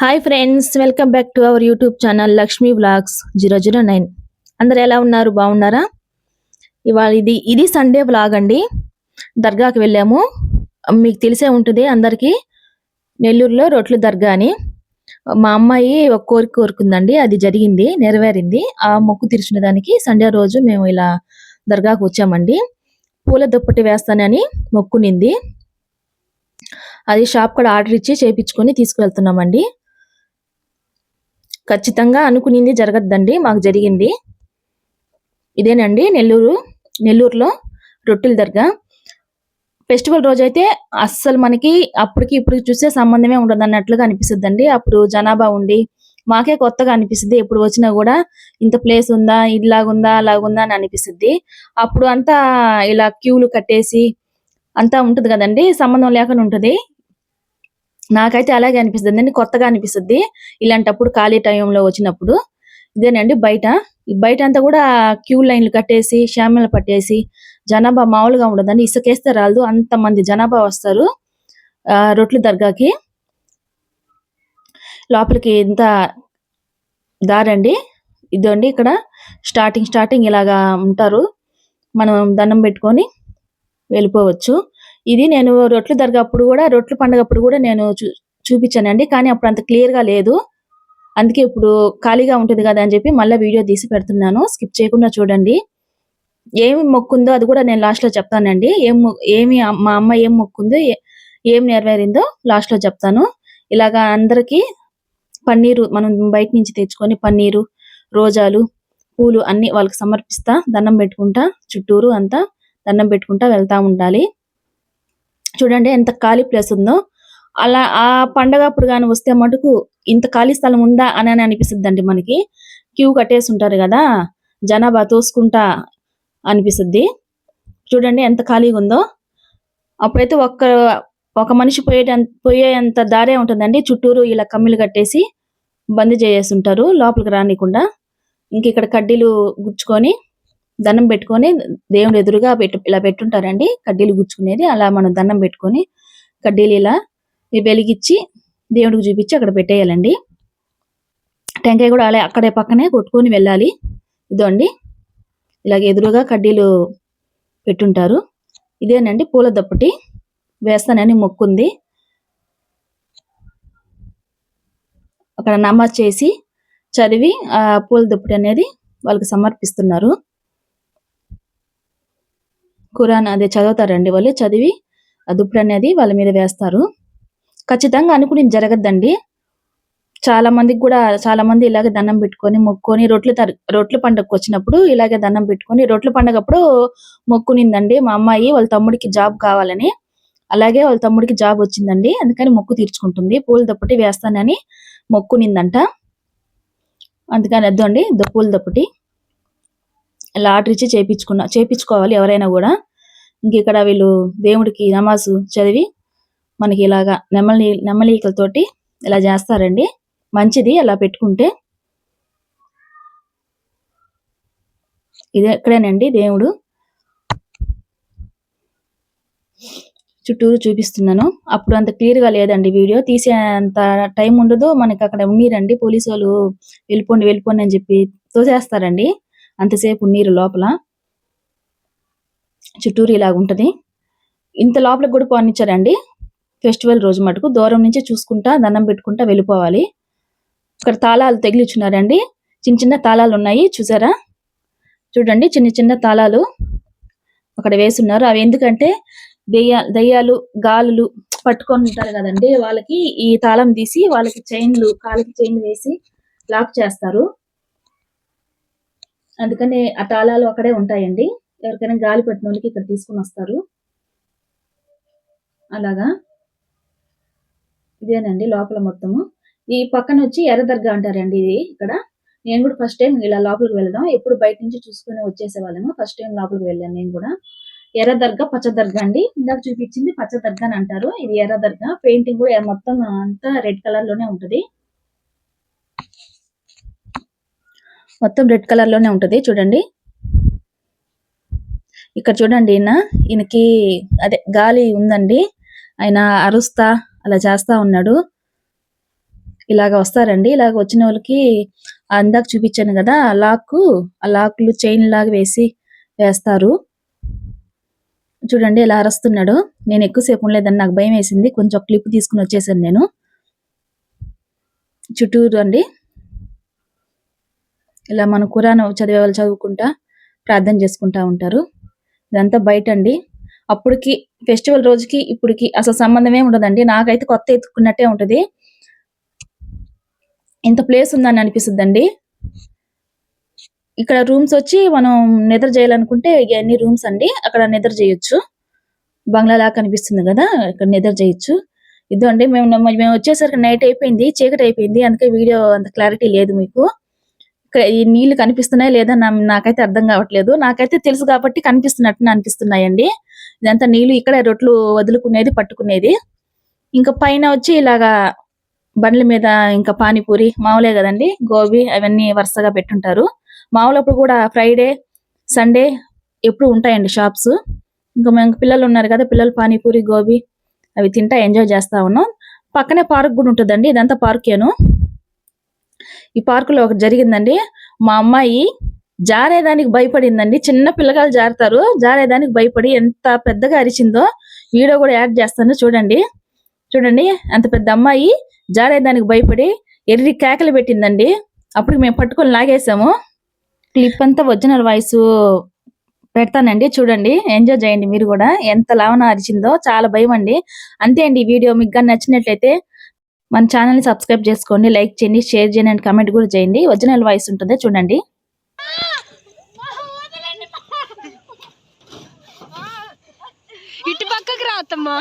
Hi friends welcome back to our YouTube channel Lakshmi vlogs zero zero nine అందరు ఎలా ఉన్నారు? బాగున్నారా? ఇవాళ ఇది ఇది సండే వ్లాగ్ అండి. దర్గాకి వెళ్ళాము. మీకు తెలిసే ఉంటుంది అందరికీ. నెల్లూరులో రొట్లు దర్గా అని. మా అమ్మాయి ఒక కోరిక కోరుకుందండి. అది జరిగింది నెరవేరింది. ఆ మొక్కు తీర్చిన దానికి సండే రోజు మేము ఇలా దర్గాకు వచ్చామండి. పూల దుప్పటి వేస్తానని మొక్కునింది. అది షాప్ కూడా ఆర్డర్ ఇచ్చి చేపించుకొని తీసుకువెళ్తున్నామండి. ఖచ్చితంగా అనుకునింది జరగద్దండి మాకు జరిగింది. ఇదేనండి నెల్లూరు నెల్లూరులో రొట్టెల దర్గా. ఫెస్టివల్ రోజైతే అస్సలు మనకి అప్పటికి ఇప్పటికి చూస్తే సంబంధమే ఉండదు అన్నట్లుగా అనిపిస్తుంది అప్పుడు జనాభా ఉండి మాకే కొత్తగా అనిపిస్తుంది. ఎప్పుడు వచ్చినా కూడా ఇంత ప్లేస్ ఉందా ఇలాగుందా అలాగుందా అని అనిపిస్తుంది. అప్పుడు అంతా ఇలా క్యూలు కట్టేసి అంతా ఉంటది కదండి సంబంధం లేకుండా ఉంటుంది. నాకైతే అలాగే అనిపిస్తుంది. అండి కొత్తగా అనిపిస్తుంది ఇలాంటప్పుడు ఖాళీ టైంలో వచ్చినప్పుడు. ఇదేనండి బయట. బయట అంతా కూడా క్యూ లైన్లు కట్టేసి షామిలు పట్టేసి జనాభా మామూలుగా ఉండదండి. ఇసుకేస్తే రాదు అంత మంది జనాభా వస్తారు. ఆ, రొట్లు దర్గాకి. లోపలికి ఇంత దారండి. ఇదండి ఇక్కడ. స్టార్టింగ్ స్టార్టింగ్ ఇలాగా ఉంటారు. మనం దండం పెట్టుకొని వెళ్ళిపోవచ్చు. ఇది నేను రొట్లు దర్గా కూడా రొట్లు పండగప్పుడు కూడా నేను చూ చూపించానండి. కానీ అప్పుడు అంత క్లియర్గా లేదు. అందుకే ఇప్పుడు ఖాళీగా ఉంటుంది కదా అని చెప్పి మళ్ళీ వీడియో తీసి పెడుతున్నాను. స్కిప్ చేయకుండా చూడండి. ఏమి మొక్కుందో అది కూడా నేను లాస్ట్లో చెప్తానండి. ఏం ఏమి మా అమ్మ ఏం మొక్కుందో ఏం నెరవేరిందో లాస్ట్లో చెప్తాను. ఇలాగా అందరికీ పన్నీరు మనం బయట నుంచి తెచ్చుకొని పన్నీరు రోజాలు పూలు అన్ని వాళ్ళకి సమర్పిస్తా దండం పెట్టుకుంటా చుట్టూరు అంతా దండం పెట్టుకుంటా వెళ్తా ఉండాలి. చూడండి ఎంత ఖాళీ ప్లేస్ ఉందో. అలా ఆ పండగ అప్పుడు కానీ వస్తే మటుకు ఇంత ఖాళీ స్థలం ఉందా అని అని అనిపిస్తుంది మనకి. క్యూ కట్టేసి ఉంటారు కదా జనాభా తోసుకుంటా అనిపిస్తుంది. చూడండి ఎంత ఖాళీగా ఉందో. అప్పుడైతే ఒక్క ఒక మనిషి పోయేట పోయేంత దారే ఉంటుందండి. చుట్టూరు ఇలా కమ్మిలు కట్టేసి బంద్ చేసేసి ఉంటారు లోపలికి రానికుండా ఇంక ఇక్కడ కడ్డీలు గుచ్చుకొని దండం పెట్టుకొని దేవుడు ఎదురుగా పెట్టు ఇలా పెట్టుంటారండి. కడ్డీలు గుచ్చుకునేది. అలా మనం దండం పెట్టుకొని కడ్డీలు ఇలా వెలిగించి దేవుడికి చూపించి అక్కడ పెట్టేయాలండి. టెంకాయ కూడా అలా అక్కడే పక్కనే కొట్టుకొని వెళ్ళాలి. ఇదండి ఇలాగ ఎదురుగా కడ్డీలు పెట్టుంటారు. ఇదేనండి పూల దప్పటి వేస్తానని మొక్కుంది. అక్కడ నమాజ్ చేసి చదివి ఆ పూల దుప్పటి అనేది వాళ్ళకి సమర్పిస్తున్నారు. ఖురాన్ అదే చదువుతారండి వాళ్ళు చదివి ఆ అనేది వాళ్ళ మీద వేస్తారు. ఖచ్చితంగా అనుకుని జరగద్దండి. చాలా మందికి కూడా చాలా మంది ఇలాగే దండం పెట్టుకొని మొక్కుకొని రొట్లు తరు రొట్ల పండగకు వచ్చినప్పుడు ఇలాగే దండం పెట్టుకొని రొట్ల పండగప్పుడు మొక్కునిందండి. మా అమ్మాయి వాళ్ళ తమ్ముడికి జాబ్ కావాలని అలాగే వాళ్ళ తమ్ముడికి జాబ్ వచ్చిందండి. అందుకని మొక్కు తీర్చుకుంటుంది. పూల దప్పటి వేస్తానని మొక్కునిందంట. అందుకని అద్దండి పూల దప్పటి. ఇలా ఆర్డర్ ఇచ్చి చేపించుకున్నా చేపించుకోవాలి ఎవరైనా కూడా. ఇంక ఇక్కడ వీళ్ళు దేవుడికి నమాజు చదివి మనకి ఇలాగా నెమలి నెమలీకలతోటి ఇలా చేస్తారండి. మంచిది అలా పెట్టుకుంటే. ఇది ఇక్కడేనండి దేవుడు. చుట్టూరు చూపిస్తున్నాను. అప్పుడు అంత క్లియర్గా లేదండి వీడియో. తీసే అంత టైం ఉండదు. మనకి అక్కడ ఉన్నీరండి పోలీసు వాళ్ళు వెళ్ళిపోండి వెళ్ళిపోండి అని చెప్పి తోసేస్తారండి. అంతసేపు నీరు లోపల చుట్టూరు ఇలాగ ఉంటది ఇంత లోపల కూడా పోనిచ్చారండి ఫెస్టివల్ రోజు మటుకు దూరం నుంచి చూసుకుంటా దండం పెట్టుకుంటా వెళ్ళిపోవాలి. ఇక్కడ తాళాలు తగిలిచ్చున్నారండి. చిన్న చిన్న తాళాలు ఉన్నాయి చూసారా? చూడండి చిన్న చిన్న తాళాలు అక్కడ వేసున్నారు. అవి ఎందుకంటే దెయ్య దయ్యాలు గాలులు పట్టుకొని ఉంటారు కదండి. వాళ్ళకి ఈ తాళం తీసి వాళ్ళకి చైన్లు కాళ్ళకి చైన్ వేసి లాక్ చేస్తారు. అందుకని ఆ తాళాలు అక్కడే ఉంటాయండి. ఎవరికైనా గాలి పట్టిన వాళ్ళకి ఇక్కడ తీసుకుని వస్తారు. అలాగా? ఇదేనండి లోపల మొత్తము. ఈ పక్కన వచ్చి ఎర్ర దర్గా అంటారండి ఇది ఇక్కడ. నేను కూడా ఫస్ట్ టైం ఇలా లోపలికి వెళ్దాం ఎప్పుడు బయట నుంచి చూసుకుని వచ్చేసే వాళ్ళము. ఫస్ట్ టైం లోపలికి వెళ్ళాను నేను కూడా. ఎర్ర దర్గా పచ్చ దర్గా అండి. ఇందాక చూపించింది పచ్చ దర్గా అని అంటారు. ఇది ఎర్ర దర్గా పెయింటింగ్ కూడా మొత్తం అంతా రెడ్ కలర్లోనే ఉంటది. మొత్తం రెడ్ కలర్లోనే ఉంటది చూడండి. ఇక్కడ చూడండి ఈయన ఈయనకి అదే గాలి ఉందండి. ఆయన అరుస్తా అలా చేస్తా ఉన్నాడు. ఇలాగ వస్తారండి. ఇలాగ వచ్చిన వాళ్ళకి అందాక చూపించాను కదా ఆ లాక్ ఆ లాక్లు చైన్ లాగా వేసి వేస్తారు. చూడండి ఇలా అరుస్తున్నాడు. నేను ఎక్కువసేపు ఉండలేదని నాకు భయం వేసింది. కొంచెం క్లిప్ తీసుకుని వచ్చేసాను నేను. చుట్టూరు అండి. ఇలా మన కురాన్ చదివే వాళ్ళు చదువుకుంటా ప్రార్థన చేసుకుంటా ఉంటారు. ఇదంతా బయట అండి అప్పటికి ఫెస్టివల్ రోజుకి ఇప్పటికి అసలు సంబంధమే ఉండదండి. నాకైతే కొత్త ఎత్తుకున్నట్టే ఉంటది. ఇంత ప్లేస్ ఉందని అనిపిస్తుందండి. ఇక్కడ రూమ్స్ వచ్చి మనం నిద్ర చేయాలనుకుంటే ఇవన్నీ రూమ్స్ అండి? అక్కడ నిద్ర చేయొచ్చు. బంగ్లా లాగా కనిపిస్తుంది కదా ఇక్కడ నిద్ర చేయొచ్చు. ఇదండి మేము మేము వచ్చేసరికి నైట్ అయిపోయింది చీకటి అయిపోయింది. అందుకే వీడియో అంత క్లారిటీ లేదు మీకు. ఇక్కడ ఈ నీళ్ళు కనిపిస్తున్నాయి లేదా నాకైతే అర్థం కావట్లేదు. నాకైతే తెలుసు కాబట్టి కనిపిస్తున్నట్టు అనిపిస్తున్నాయండి. ఇదంతా నీళ్ళు ఇక్కడ రొట్లు వదులుకునేది పట్టుకునేది. ఇంకా పైన వచ్చి ఇలాగా బండ్ల మీద ఇంకా పానీపూరి మామూలే కదండి గోబీ అవన్నీ వరుసగా పెట్టుంటారు. మామూలప్పుడు కూడా ఫ్రైడే సండే ఎప్పుడు ఉంటాయండి షాప్స్. ఇంకా మేము పిల్లలు ఉన్నారు కదా పిల్లలు పానీపూరి గోబీ అవి తింటా ఎంజాయ్ చేస్తా ఉన్నాం. పక్కనే పార్క్ కూడా ఉంటుందండి ఇదంతా పార్కేను ఈ పార్కులో ఒకటి జరిగిందండి. మా అమ్మాయి జారేదానికి భయపడిందండి. చిన్న పిల్లగాలు జారుతారు. జారేదానికి భయపడి ఎంత పెద్దగా అరిచిందో వీడియో కూడా యాడ్ చేస్తాను. చూడండి. చూడండి. అంత పెద్ద అమ్మాయి జారేదానికి భయపడి ఎర్రి కేకలు పెట్టిందండి. అప్పుడు మేము పట్టుకొని లాగేసాము. క్లిప్ అంతా ఒరిజినల్ వాయిస్ పెడతానండి. చూడండి. ఎంజాయ్ చేయండి మీరు కూడా. ఎంత లావన అరిచిందో చాలా భయం అండి. అంతే అండి ఈ వీడియో. మీకు కానీ నచ్చినట్లయితే మన ఛానల్ని సబ్స్క్రైబ్ చేసుకోండి లైక్ చేయండి షేర్ చేయండి అండ్ కామెంట్ కూడా చేయండి ఒరిజినల్ వాయిస్ ఉంటుంది చూడండి ఇటు పక్కకి రావద్దమ్మా